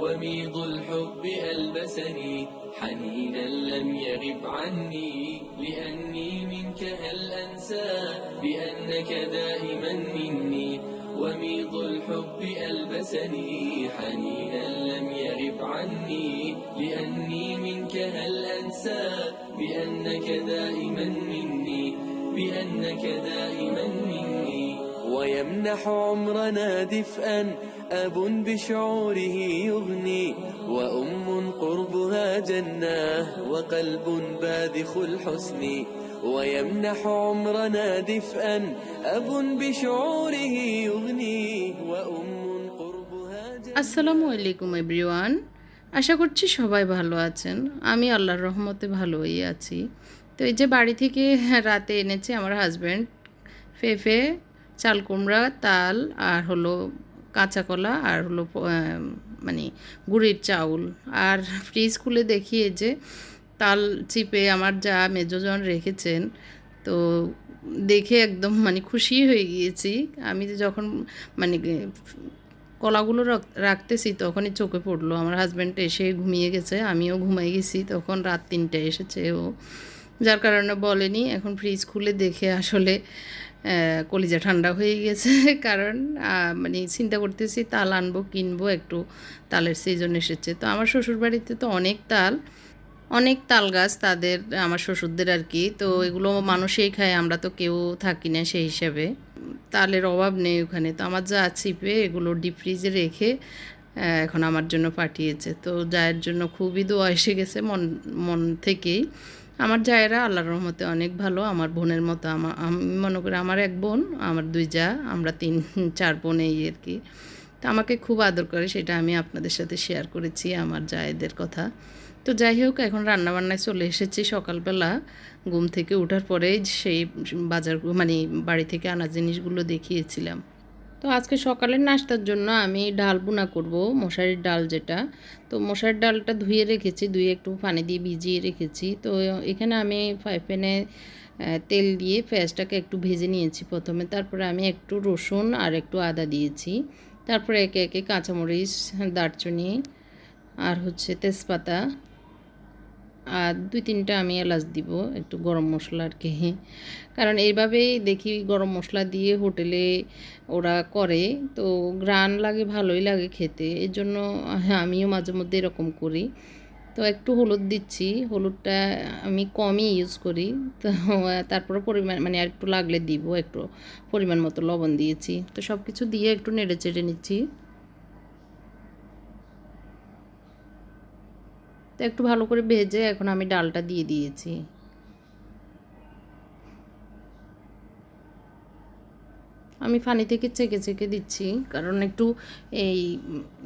وميض الحب ألبسني حنينا لم يغب عني لأني منك هل أنسى؟ بأنك دائما مني وميض الحب ألبسني حنينا لم يغب عني لأني منك هل أنسى؟ بأنك دائما مني بأنك دائما مني. ويمنح عمرنا دفئا أب بشعوره يغني وأم قربها جنة وقلب باذخ الحسن ويمنح عمرنا دفئا أب بشعوره يغني وأم قربها جنة আসসালামু আলাইকুম এভরিওয়ান আশা করছি সবাই ভালো আছেন আমি আল্লাহর রহমতে ভালোই আছি তো এই যে বাড়ি থেকে রাতে এনেছে আমার হাজব্যান্ড ফেফে চাল, কুমড়া, তাল আর হলো কাঁচা কলা আর হলো মানে গুড়ির চাউল। আর ফ্রিজ খুলে দেখি এই যে তাল চিপে আমার যা মেজোজন রেখেছেন, তো দেখে একদম মানে খুশি হয়ে গিয়েছি। আমি যখন মানে কলাগুলো রাখ- রাখতেছি তখনই চোখে পড়ল। আমার হাজব্যান্ড এসে ঘুমিয়ে গেছে, আমিও ঘুমাই গেছি। তখন রাত তিনটে এসেছে ও। যার কারণে বলেনি, এখন ফ্রিজ খুলে দেখে আসলে কলিজা ঠান্ডা হয়ে গেছে। কারণ মানে চিন্তা করতেছি তাল আনব কিনবো একটু তালের সিজন এসেছে। তো আমার শ্বশুরবাড়িতে তো অনেক তাল অনেক তাল গাছ তাদের আমার শ্বশুরদের আর কি। তো এগুলো মানুষই খায় আমরা তো কেউ থাকি না সেই হিসাবে। তালের অভাব নেই ওখানে। তো আমার যা ছিপে এগুলো ডিপ ফ্রিজে রেখে এখন আমার জন্য পাঠিয়েছে। তো জায়ের জন্য খুবই দোয়া এসে গেছে মন মন থেকেই। আমার জায়েরা আল্লাহর রহমতে অনেক ভালো, আমার বোনের মতো আমার আমি মনে করি আমার এক বোন, আমার দুই যা, আমরা তিন, চার বোন এই আর কি। তো আমাকে খুব আদর করে, সেটা আমি আপনাদের সাথে শেয়ার করেছি আমার জায়েদের কথা। তো যাই হোক, এখন রান্নাবান্নায় চলে এসেছি সকালবেলা। ঘুম থেকে ওঠার পরে সেই বাজার মানে বাড়ি থেকে আনা জিনিসগুলো দেখিয়েছিলাম। তো আজকে সকালের নাস্তার জন্য আমি ডাল বুনা করব, মশারির ডাল যেটা। তো মশারির ডালটা ধুয়ে রেখেছি, ধুয়ে একটু পানি দিয়ে ভিজিয়ে রেখেছি। তো এখানে আমি ফ্রাই প্যানে তেল দিয়ে পেঁয়াজটাকে একটু ভেজে নিয়েছি প্রথমে। তারপরে আমি একটু রসুন আর একটু আদা দিয়েছি। তারপরে একে একে কাঁচামরিচ, দারচিনি আর হচ্ছে তেজপাতা আর দুই তিনটা আমি এলাচ দিব, একটু গরম মশলা আর কি। কারণ এইভাবেই দেখি গরম মশলা দিয়ে হোটেলে ওরা করে, তো গ্রান লাগে, ভালোই লাগে খেতে। এর জন্য আমিও মাঝে মধ্যে এরকম করি। তো একটু হলুদ দিচ্ছি, হলুদটা আমি কমই ইউজ করি। তো তারপরে পরিমাণ মানে আর একটু লাগলে দিব, একটু পরিমাণ মতো লবণ দিয়েছি। তো সব কিছু দিয়ে একটু নেড়ে চেড়ে নিচ্ছি। তো একটু ভালো করে ভেজে এখন আমি ডালটা দিয়ে দিয়েছি। আমি ফানি থেকে চেকে চেকে দিচ্ছি, কারণ একটু এই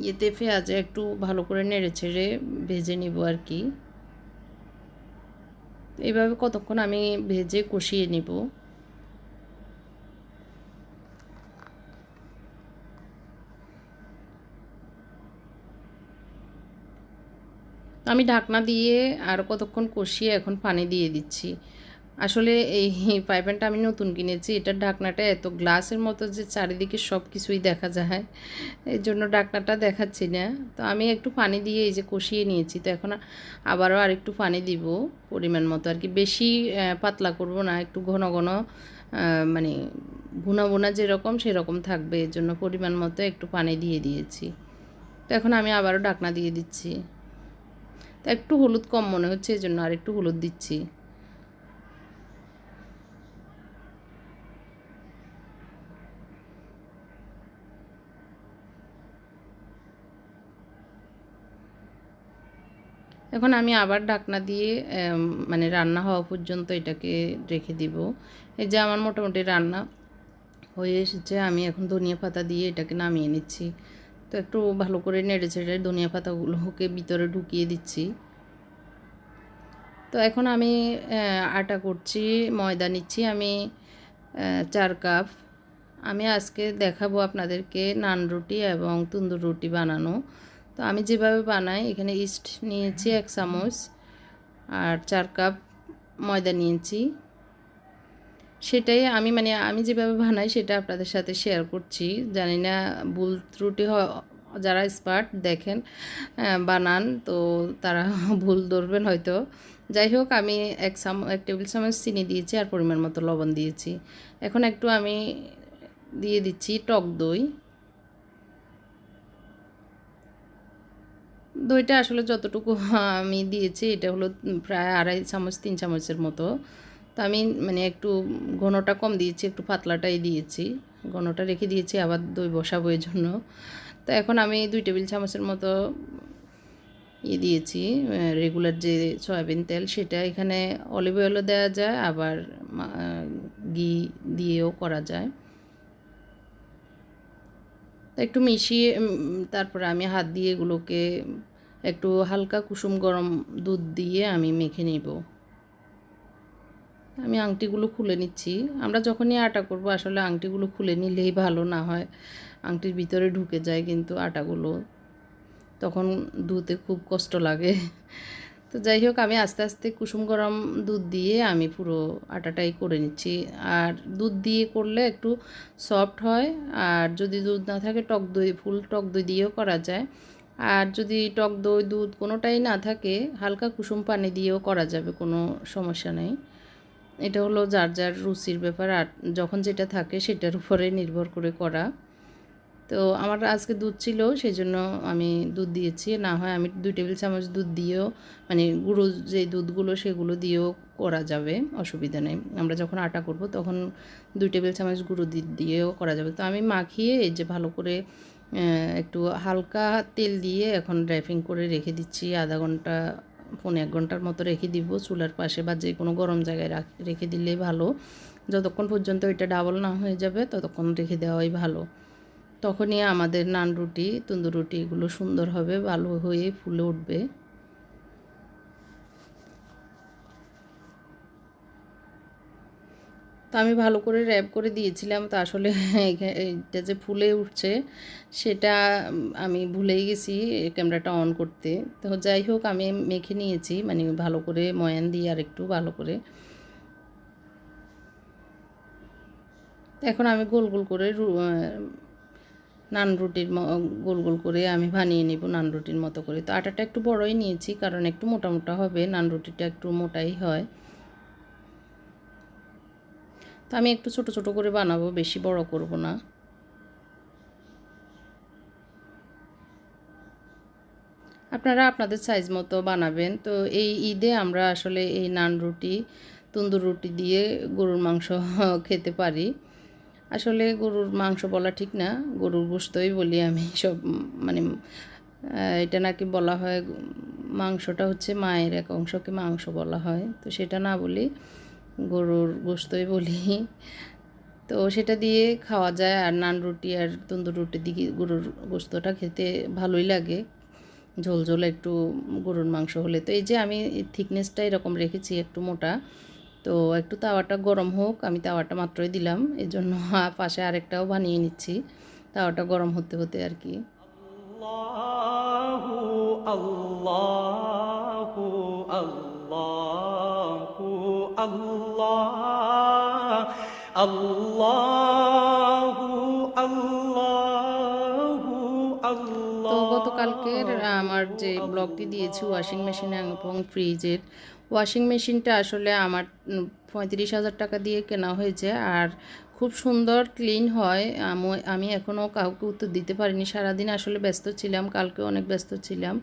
ইয়েতে পেঁয়াজে একটু ভালো করে নেড়ে ছেড়ে ভেজে নিব আর কি। এইভাবে কতক্ষণ আমি ভেজে কষিয়ে নিব। আমি ঢাকনা দিয়ে আর কতক্ষণ কষিয়ে এখন পানি দিয়ে দিচ্ছি। আসলে এই পাইপ্যানটা আমি নতুন কিনেছি, এটার ঢাকনাটা এত গ্লাসের মতো যে চারিদিকে সব কিছুই দেখা যায়। এই জন্য ঢাকনাটা দেখাচ্ছি না। তো আমি একটু পানি দিয়ে এই যে কষিয়ে নিয়েছি, তো এখন আবারও আর একটু পানি দিব পরিমাণ মতো। আর কি বেশি পাতলা করব না, একটু ঘন ঘন মানে ভুনা বোনা যেরকম সেরকম থাকবে। এর জন্য পরিমাণ মতো একটু পানি দিয়ে দিয়েছি। তো এখন আমি আবারও ঢাকনা দিয়ে দিচ্ছি। তো একটু হলুদ কম মনে হচ্ছে, এই জন্য আর একটু হলুদ দিচ্ছি। এখন আমি আবার ঢাকনা দিয়ে মানে রান্না হওয়া পর্যন্ত এটাকে রেখে দিব। এই যে আমার মোটামুটি রান্না হয়ে এসেছে, আমি এখন ধনিয়া পাতা দিয়ে এটাকে নামিয়ে নিচ্ছি। তো একটু ভালো করে নেড়ে চেড়ে ধনিয়া পাতাগুলোকে ভিতরে ঢুকিয়ে দিচ্ছি। তো এখন আমি আটা করছি, ময়দা নিচ্ছি, আমি চার কাপ। আমি আজকে দেখাবো আপনাদেরকে নান রুটি এবং তন্দুর রুটি বানানো। তো আমি যেভাবে বানাই, এখানে ইস্ট নিয়েছি এক চামচ, আর চার কাপ ময়দা নিয়েছি। সেটাই আমি মানে আমি যেভাবে বানাই সেটা আপনাদের সাথে শেয়ার করছি। জানি না, ভুল ত্রুটি যারা স্পার্ট দেখেন বানান, তো তারা ভুল ধরবেন হয়তো। যাই হোক, আমি এক চাম এক টেবিল চামচ চিনি দিয়েছি আর পরিমাণ মতো লবণ দিয়েছি। এখন একটু আমি দিয়ে দিচ্ছি টক দই। দইটা আসলে যতটুকু আমি দিয়েছি, এটা হলো প্রায় আড়াই চামচ, তিন চামচের মতো। তো আমি মানে একটু ঘনটা কম দিয়েছি, একটু পাতলাটাই দিয়েছি। ঘনটা রেখে দিয়েছি, আবার দই বসাবো এর জন্য তো এখন আমি দুই টেবিল চামচের মতো ইয়ে দিয়েছি রেগুলার যে সয়াবিন তেল সেটা এখানে অলিভ অয়েলও দেওয়া যায়, আবার ঘি দিয়েও করা যায়। একটু মিশিয়ে তারপরে আমি হাত দিয়ে এগুলোকে একটু হালকা কুসুম গরম দুধ দিয়ে আমি মেখে নিব। আমি আংটিগুলো খুলে নিচ্ছি। আমরা যখনই আটা করব, আসলে আংটিগুলো খুলে নিলেই ভালো না হয়। আংটির ভিতরে ঢুকে যায় কিন্তু আটাগুলো। তখন ধুতে খুব কষ্ট লাগে। তো যাই হোক, আমি আস্তে আস্তে কুসুম গরম দুধ দিয়ে আমি পুরো আটাটাই করে নিচ্ছি। আর দুধ দিয়ে করলে একটু সফট হয়। আর যদি দুধ না থাকে, টক দই, ফুল টক দই দিয়েও করা যায়। আর যদি টক দই, দুধ কোনোটাই না থাকে, হালকা কুসুম পানি দিয়েও করা যাবে, কোনো সমস্যা নেই। এটা হলো যার যার রুচির ব্যাপার আর যখন যেটা থাকে সেটার উপরে নির্ভর করে করা। তো আমার আজকে দুধ ছিল সেই জন্য আমি দুধ দিয়েছি। না হয় আমি দুই টেবিল চামচ দুধ দিয়েও মানে গুঁড়ো যে দুধগুলো সেগুলো দিয়েও করা যাবে, অসুবিধা নেই। আমরা যখন আটা করব তখন দুই টেবিল চামচ গুঁড়ো দুধ দিয়েও করা যাবে। তো আমি মাখিয়ে এই যে ভালো করে একটু হালকা তেল দিয়ে এখন ড্রাইফিং করে রেখে দিচ্ছি আধা ঘণ্টা পৌনে এক ঘণ্টার মতো রেখে দিব। চুলার পাশে বা যে কোনো গরম জায়গায় রাখ- দিলেই ভালো। যতক্ষণ পর্যন্ত এটা ডাবল না হয়ে যাবে, ততক্ষণ রেখে দেওয়াই ভালো। তখনই আমাদের নান রুটি, তন্দুর রুটি এগুলো সুন্দর হবে, ভালো হয়ে ফুলে উঠবে। তো আমি ভালো করে র্যাপ করে দিয়েছিলাম। তো আসলে এটা যে ফুলে উঠছে, সেটা আমি ভুলেই গেছি ক্যামেরাটা অন করতে। তো যাই হোক, আমি মেখে নিয়েছি মানে ভালো করে ময়ান দিয়ে আর একটু ভালো করে। এখন আমি গোল গোল করে নান রুটির গোল গোল করে আমি বানিয়ে নেব নান রুটির মতো করে। তো আটাটা একটু বড়ই নিয়েছি, কারণ একটু মোটা মোটা হবে, নান রুটিটা একটু মোটাই হয়। তো আমি একটু ছোট ছোট করে বানাবো, বেশি বড় করব না। আপনারা আপনাদের সাইজ মতো বানাবেন। তো এই ঈদে আমরা আসলে এই নান রুটি, তন্দুর রুটি দিয়ে গরুর মাংস খেতে পারি। আসলে গরুর মাংস বলা ঠিক না, গরুর গোস্তই বলি আমি সব মানে এটা নাকি বলা হয়, মাংসটা হচ্ছে মায়ের এক অংশকে মাংস বলা হয়। তো সেটা না বলি। গরুর গোস্তই বলি। তো সেটা দিয়ে খাওয়া যায় আর নান রুটি আর তন্দুর রুটি দিকে গরুর গোস্তটা খেতে ভালোই লাগে। ঝোল একটু গরুর মাংস হলে। তো এই যে আমি থিকনেসটা এরকম রেখেছি একটু মোটা, তো একটু তাওয়াটা গরম হোক, আমি তাওয়াটা মাত্রই দিলাম। এর জন্য পাশে আরেকটাও বানিয়ে নিচ্ছি। তাওয়াটা গরম হতে হতে আর কি। আল্লাহ। الله الله الله الله গতকালকের, আমার যে ব্লগটি দিয়েছি ওয়াশিং মেশিন এবং ফ্রিজের ওয়াশিং মেশিনটা আসলে আমার পঁয়ত্রিশ হাজার টাকা দিয়ে কেনা হয়েছে। আর খুব সুন্দর ক্লিন হয়। আম- এখনও কাউকে উত্তর দিতে পারিনি। সারাদিন আসলে ব্যস্ত ছিলাম, কালকে অনেক ব্যস্ত ছিলাম,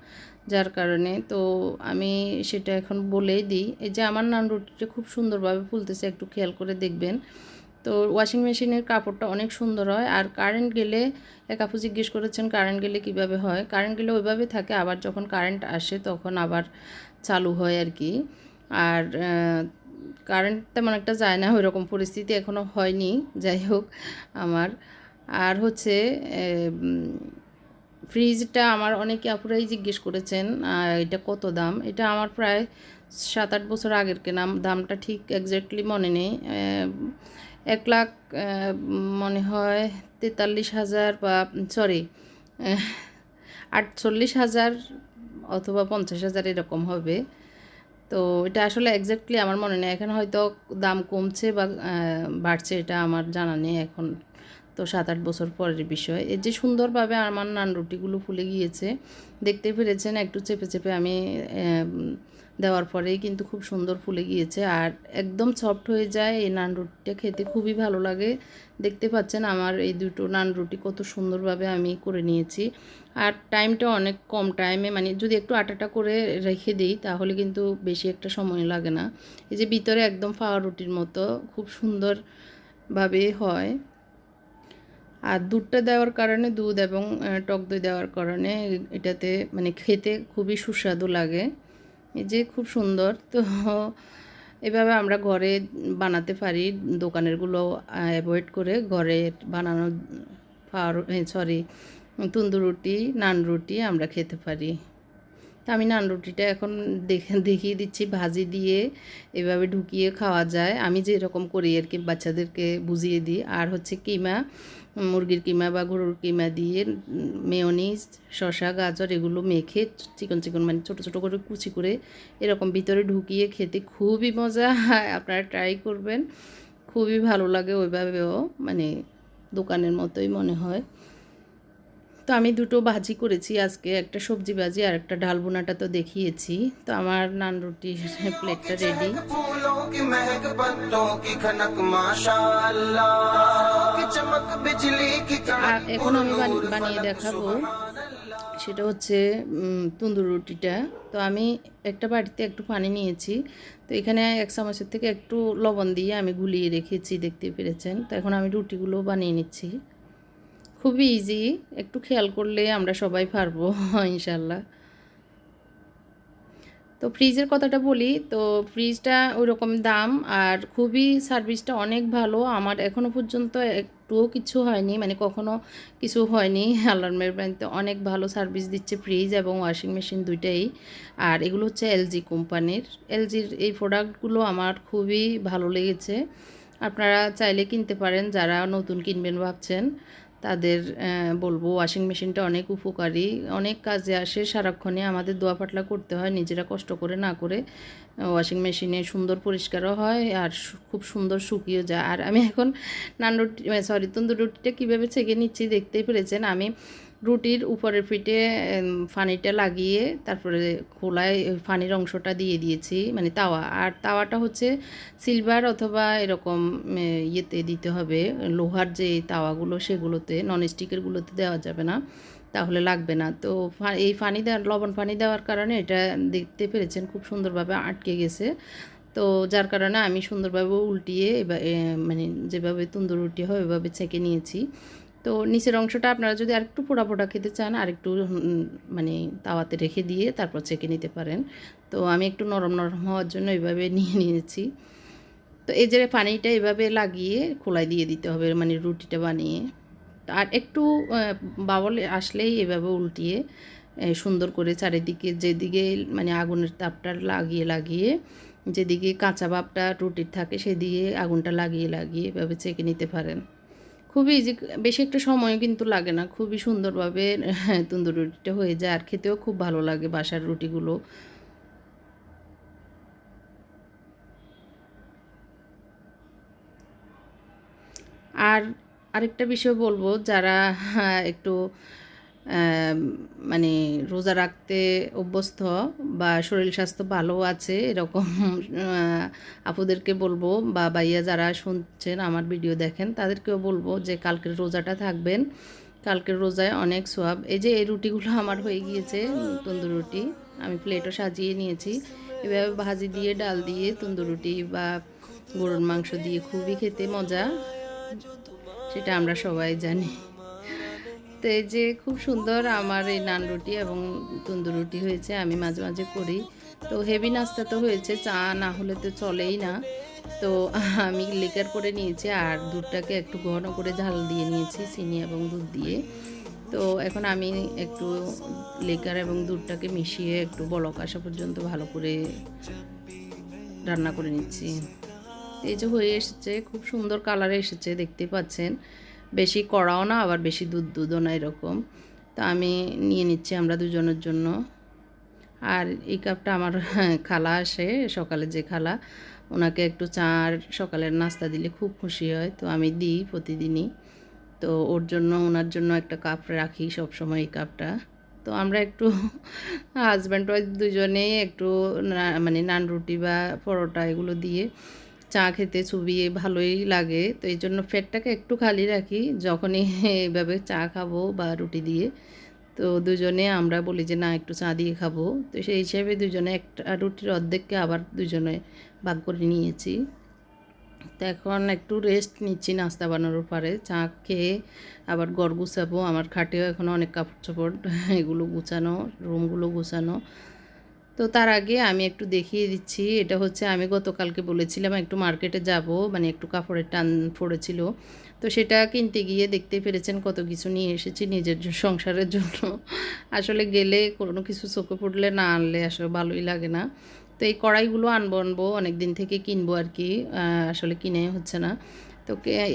যার কারণে। তো আমি সেটা এখন বলেই দিই। এই যে আমার নান রুটিটা খুব সুন্দরভাবে ফুলতেছে, একটু খেয়াল করে দেখবেন। তো ওয়াশিং মেশিনের কাপড়টা অনেক সুন্দর হয়। আর কারেন্ট গেলে এক আপু জিজ্ঞেস করেছেন কারেন্ট গেলে কীভাবে হয়? কারেন্ট গেলে ওইভাবে থাকে, আবার যখন কারেন্ট আসে তখন আবার চালু হয় আর কি। আর কারেন্ট তেমন একটা যায় না, ওইরকম পরিস্থিতি এখনও হয়নি, যাই হোক আমার। আর হচ্ছে ফ্রিজটা আমার অনেকে আপুরাই জিজ্ঞেস করেছেন এটা কত দাম? এটা আমার প্রায় সাত আট বছর আগের কেনা দামটা ঠিক এক্স্যাক্টলি মনে নেই। এক লাখ মনে হয় তেতাল্লিশ হাজার বা সরি আটচল্লিশ হাজার অথবা পঞ্চাশ হাজার এরকম হবে। তো এটা আসলে এক্স্যাক্টলি আমার মনে নেই। এখন হয়তো দাম কমছে বা বাড়ছে এটা আমার জানা নেই এখন। তো সাত আট বছর পরের বিষয়। এর যে সুন্দরভাবে আমার নান রুটিগুলো ফুলে গিয়েছে, দেখতে পেরেছেন, একটু চেপে চেপে আমি দেওয়ার পরেই কিন্তু খুব সুন্দর ফুলে গিয়েছে। আর একদম সফট হয়ে যায় এই নান রুটিটা খেতে, খুবই ভালো লাগে। দেখতে পাচ্ছেন আমার এই দুটো নান রুটি কত সুন্দরভাবে আমি করে নিয়েছি। আর টাইমটা অনেক কম টাইমে মানে যদি একটু আটাটা করে রেখে দিই তাহলে কিন্তু বেশি একটা সময় লাগে না। এই যে ভিতরে একদম ফাওয়া রুটির মতো খুব সুন্দরভাবে হয়। আর দুধটা দেওয়ার কারণে, দুধ এবং টক দই দেওয়ার কারণে এটাতে মানে খেতে খুবই সুস্বাদু লাগে। এই যে খুব সুন্দর। তো এভাবে আমরা ঘরে বানাতে পারি, দোকানেরগুলো অ্যাভয়েড করে ঘরে বানানো সরি তন্দুর রুটি, নান রুটি আমরা খেতে পারি। তা আমি নান রুটিটা এখন দেখে, দেখিয়ে দিচ্ছি, ভাজি দিয়ে এভাবে ঢুকিয়ে খাওয়া যায়। আমি যেরকম করি আর কি, বাচ্চাদেরকে বুঝিয়ে দিই। আর হচ্ছে কিমা মুরগির কিমা বা গরুর কিমা দিয়ে মেয়নিজ শশা গাজর এগুলো মেখে চিকন চিকন মানে ছোটো ছোটো করে কুচি করে এরকম ভিতরে ঢুকিয়ে খেতে খুবই মজা। হয় আপনারা ট্রাই করবেন। খুবই ভালো লাগে ওইভাবেও মানে দোকানের মতোই মনে হয়। তো আমি দুটো ভাজি করেছি আজকে, একটা সবজি ভাজি আর একটা ডাল বোনাটা তো দেখিয়েছি। তো আমার নান রুটি প্লেটটা রেডি এখন আমি বানিয়ে দেখাবো, সেটা হচ্ছে তন্দুর রুটিটা। তো আমি একটা বাড়িতে একটু পানি নিয়েছি, তো এখানে এক চামচের থেকে একটু লবণ দিয়ে আমি গুলিয়ে রেখেছি, দেখতে পেরেছেন। তো এখন আমি রুটিগুলো বানিয়ে নিচ্ছি। খুবই ইজি একটু খেয়াল করলে আমরা সবাই পারব, ইনশাল্লাহ। তো ফ্রিজের কথাটা বলি, তো ফ্রিজটা ওই রকম দাম আর খুবই সার্ভিসটা অনেক ভালো। আমার এখনও পর্যন্ত একটুও কিছু হয়নি মানে কখনো কিছু হয়নি। আলার্মের মেহরবানিতে অনেক ভালো সার্ভিস দিচ্ছে ফ্রিজ এবং ওয়াশিং মেশিন দুইটাই। আর এগুলো হচ্ছে এলজি কোম্পানির। এলজির এই প্রোডাক্টগুলো আমার খুবই ভালো লেগেছে। আপনারা চাইলে কিনতে পারেন, যারা নতুন কিনবেন ভাবছেন। তাদের বলব ওয়াশিং মেশিনটা অনেক উপকারী। অনেক কাজে আসে সারাক্ষণে আমাদের দোয়া পাটলা করতে হয়, নিজেরা কষ্ট করে না করে ওয়াশিং মেশিনে সুন্দর পরিষ্কারও হয় আর খুব সুন্দর শুকিয়েও যায়। আর আমি এখন নান রুটি সরি তন্দুর রুটিটা কীভাবে ছেঁকে নিচ্ছি দেখতেই পেরেছেন। আমি রুটির উপরের পিঠে ফানিটা লাগিয়ে তারপরে খোলায় ফানির অংশটা দিয়ে দিয়েছি মানে তাওয়া। আর তাওয়াটা হচ্ছে সিলভার অথবা এরকম ইয়েতে দিতে হবে। লোহার যে তাওয়াগুলো সেগুলোতে নন স্টিকেরগুলোতে দেওয়া যাবে না, তাহলে লাগবে না। তো এই পানি দেওয়ার লবণ পানি দেওয়ার কারণে এটা দেখতে পেরেছেন, খুব সুন্দরভাবে আটকে গেছে। তো যার কারণে আমি সুন্দরভাবে উল্টিয়ে এবার মানে যেভাবে তন্দুর রুটি হয়, ওইভাবে ছেঁকে নিয়েছি। তো নিচের অংশটা আপনারা যদি আরেকটু পোড়া পোড়া খেতে চান, আরেকটু মানে তাওয়াতে রেখে দিয়ে তারপর ছেঁকে নিতে পারেন। তো আমি একটু নরম নরম হওয়ার জন্য এইভাবে নিয়ে নিয়েছি। তো এই যে পানিটা এভাবে লাগিয়ে খোলায় দিয়ে দিতে হবে মানে রুটিটা বানিয়ে। আর একটু বাবল আসলেই এভাবে উল্টিয়ে সুন্দর করে চারিদিকে যেদিকে মানে আগুনের তাপটা লাগিয়ে লাগিয়ে, যেদিকে কাঁচা ভাবটা রুটির থাকে সেদিকে আগুনটা লাগিয়ে লাগিয়ে এভাবে চেকে নিতে পারেন। খুবই ইজি বেশি একটা সময় কিন্তু লাগে না। খুবই সুন্দরভাবে তুন্দুর রুটিটা হয়ে যায়। আর খেতেও খুব ভালো লাগে বাসার রুটিগুলো। আর আরেকটা বিষয় বলব যারা হ্যাঁ, একটু মানে রোজা রাখতে অভ্যস্ত বা শরীর স্বাস্থ্য ভালো আছে, এরকম আপুদেরকে বলব বা ভাইয়া যারা শুনছেন আমার ভিডিও দেখেন, তাদেরকেও বলব যে কালকের রোজাটা থাকবেন। কালকের রোজায় অনেক সোয়াব। এই যে এই রুটিগুলো আমার হয়ে গিয়েছে, তন্দুর রুটি, আমি প্লেটও সাজিয়ে নিয়েছি। এভাবে ভাজি দিয়ে, ডাল দিয়ে, তন্দুর রুটি বা গরুর মাংস দিয়ে খুবই খেতে মজা। সেটা আমরা সবাই জানি। তো এই যে খুব সুন্দর আমার এই নান রুটি এবং তন্দুর রুটি হয়েছে, আমি মাঝে মাঝে করি। তো হেভি নাস্তা তো হয়েছে, চা না হলে তো চলেই না। তো আমি লেকার করে নিয়েছি আর দুধটাকে একটু ঘন করে ঝাল দিয়ে নিয়েছি, চিনি এবং দুধ দিয়ে। তো এখন আমি একটু লেকার এবং দুধটাকে মিশিয়ে একটু বলক আসা পর্যন্ত ভালো করে রান্না করে নিচ্ছি। এই যে হয়ে এসেছে, খুব সুন্দর কালারে এসেছে, দেখতে পাচ্ছেন। বেশি কড়াও না, আবার বেশি দুধ, দুধও না এরকম। তা আমি নিয়ে নিচ্ছি আমরা দুজনের জন্য। আর এই কাপটা আমার খালা আসে সকালে যে খালা, ওনাকে একটু চা আর সকালের নাস্তা দিলে খুব খুশি হয়, তো আমি দিই প্রতিদিনই। তো ওর জন্য, ওনার জন্য একটা কাপ রাখি সব সময় এই কাপটা। তো আমরা একটু হাজব্যান্ড ওয়াইফ দুজনেই একটু মানে নান রুটি বা পরোটা এগুলো দিয়ে চা খেতে চুবিয়ে ভালোই লাগে, তো এই জন্য পেটটাকে একটু খালি রাখি, যখনই এইভাবে চা খাব বা রুটি দিয়ে। তো দুজনে আমরা বলি যে, না, একটু চা দিয়ে খাব। তো সেই হিসাবে দুজনে একটা রুটির অর্ধেককে আবার দুজনে ভাগ করে নিয়েছি। তো এখন একটু রেস্ট নিচ্ছি নাস্তা বানানোর পরে চা খেয়ে আবার ঘর গুছাবো। আমার খাটেও এখন অনেক কাপড় চোপড় এগুলো গুছানো রুমগুলো গুছানো। তো তার আগে আমি একটু দেখিয়ে দিচ্ছি, এটা হচ্ছে আমি গতকালকে বলেছিলাম একটু মার্কেটে যাব মানে একটু কাপড়ের টান পড়েছিল। তো সেটা কিনতে গিয়ে দেখতে পেরেছেন কত কিছু নিয়ে এসেছি নিজের সংসারের জন্য। আসলে গেলে কোনো কিছু চোখে পড়লে না আনলে আসলে ভালোই লাগে না। তো এই কড়াইগুলো আনব আনব অনেক দিন থেকে কিনবো আর কি আসলে কিনে হচ্ছে না। তো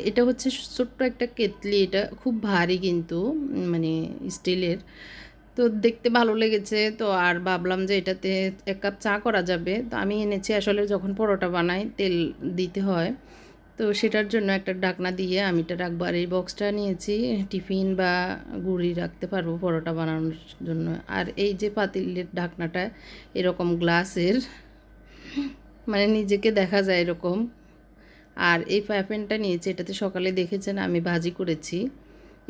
এটা হচ্ছে ছোট্ট একটা কেতলি এটা খুব ভারী কিন্তু মানে স্টিলের তো দেখতে ভালো লেগেছে। তো আর ভাবলাম যে এটাতে এক কাপ চা করা যাবে। তো আমি এনেছি আসলে যখন পরোটা বানাই, তেল দিতে হয়। তো সেটার জন্য একটা ডাকনা দিয়ে আমি এটা রাখব। আর এই বক্সটা নিয়েছি, টিফিন বা গুড়ি রাখতে পারব পরোটা বানানোর জন্য। আর এই যে পাতিলের ঢাকনাটা এরকম গ্লাসের মানে নিজেকে দেখা যায় এরকম। আর এই প্যাপেনটা নিয়েছি, এটাতে সকালে দেখেছেন আমি ভাজি করেছি।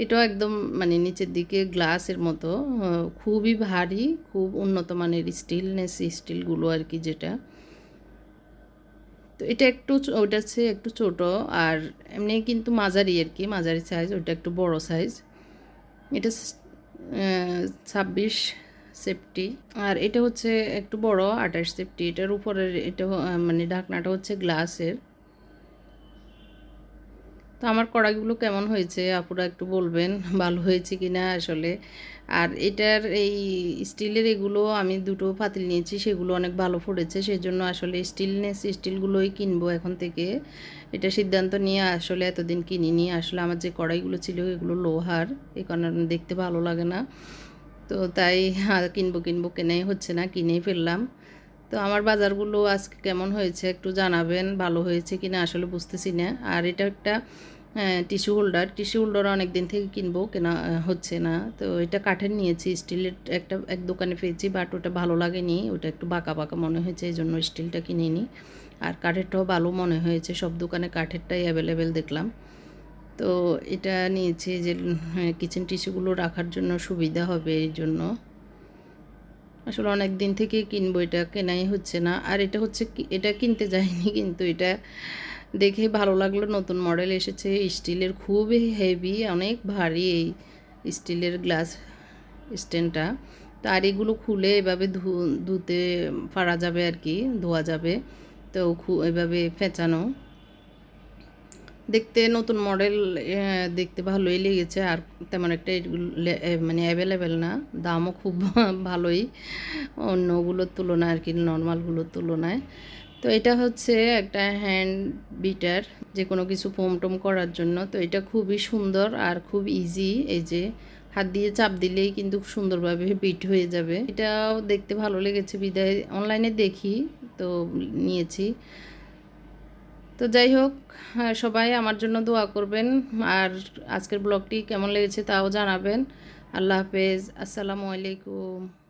এটাও একদম মানে নিচের দিকে গ্লাসের মতো খুবই ভারী, খুব উন্নত মানের স্টিলনেস স্টিলগুলো আর কি যেটা। তো এটা একটু ওইটা হচ্ছে একটু ছোট আর এমনি কিন্তু মাঝারি আর কি, মাঝারি সাইজ ওইটা একটু বড় সাইজ এটা ছাব্বিশ সেফটি আর এটা হচ্ছে একটু বড় আঠাশ সেফটি এটার উপরের এটা মানে ঢাকনাটা হচ্ছে গ্লাসের। তো আমার কড়াইগুলো কেমন হয়েছে? আপুরা একটু বলবেন, ভালো হয়েছে কি না আসলে? আর এটার এই স্টিলের এগুলো আমি দুটো পাতিল নিয়েছি, সেগুলো অনেক ভালো ফুটেছে সেই জন্য আসলে স্টিলনেস, স্টিলগুলোই কিনবো এখন থেকে। এটা সিদ্ধান্ত নিয়ে আসলে এতদিন কিনিনি। আসলে আমার যে কড়াইগুলো ছিল, এগুলো লোহার এই কারণে দেখতে ভালো লাগে না। তো তাই কিনবো কিনবো কেনাই হচ্ছে না, কিনেই ফেললাম। তো আমার বাজারগুলো আজকে কেমন হয়েছে একটু জানাবেন, ভালো হয়েছে কি না আসলে বুঝতেছি না। আর এটা একটা টিস্যু হোল্ডার। টিস্যু হোল্ডার অনেক দিন থেকে কিনবো, কেনা হচ্ছে না। তো এটা কাঠের নিয়েছি, স্টিলের একটা, এক দোকানে পেয়েছি বাট ওটা ভালো লাগেনি। ওটা একটু বাঁকা বাঁকা মনে হয়েছে, এই জন্য স্টিলটা কিনে নিই আর কাঠেরটাও ভালো মনে হয়েছে, সব দোকানে কাঠেরটাই অ্যাভেলেবেল দেখলাম। তো এটা নিয়েছি যে কিচেন টিস্যুগুলো রাখার জন্য সুবিধা হবে এই জন্য। আসলে অনেক দিন থেকে কিনবো, এটা কেনাই হচ্ছে না। আর এটা হচ্ছে এটা কিনতে যাইনি, কিন্তু এটা দেখে ভালো লাগল। নতুন মডেল এসেছে, স্টিলের খুবই হেভি অনেক ভারী এই স্টিলের গ্লাস স্ট্যান্ডটা তো আর এগুলো খুলে এভাবে ধুতে পারা যাবে আর কি ধোয়া যাবে। তো এভাবে ফেঁচানো। দেখতে নতুন মডেল দেখতে ভালোই লেগেছে। আর তেমন একটা মানে অ্যাভেলেবেল না। দামও খুব ভালোই। অন্যগুলোর তুলনায় আর কি নর্মালগুলোর তুলনায়। তো এটা হচ্ছে একটা হ্যান্ড বিটার যে কোনো কিছু ফোম টোম করার জন্য। তো এটা খুবই সুন্দর আর খুব ইজি এই যে হাত দিয়ে চাপ দিলেই কিন্তু সুন্দরভাবে বিট হয়ে যাবে। এটাও দেখতে ভালো লেগেছে, বিদায় অনলাইনে দেখি, তো নিয়েছি। তো যাই হোক সবাই আমার জন্য দোয়া করবেন। আর আজকের ব্লগটি কেমন লেগেছে তাও জানাবেন। আল্লাহ হাফেজ, আসসালামু আলাইকুম।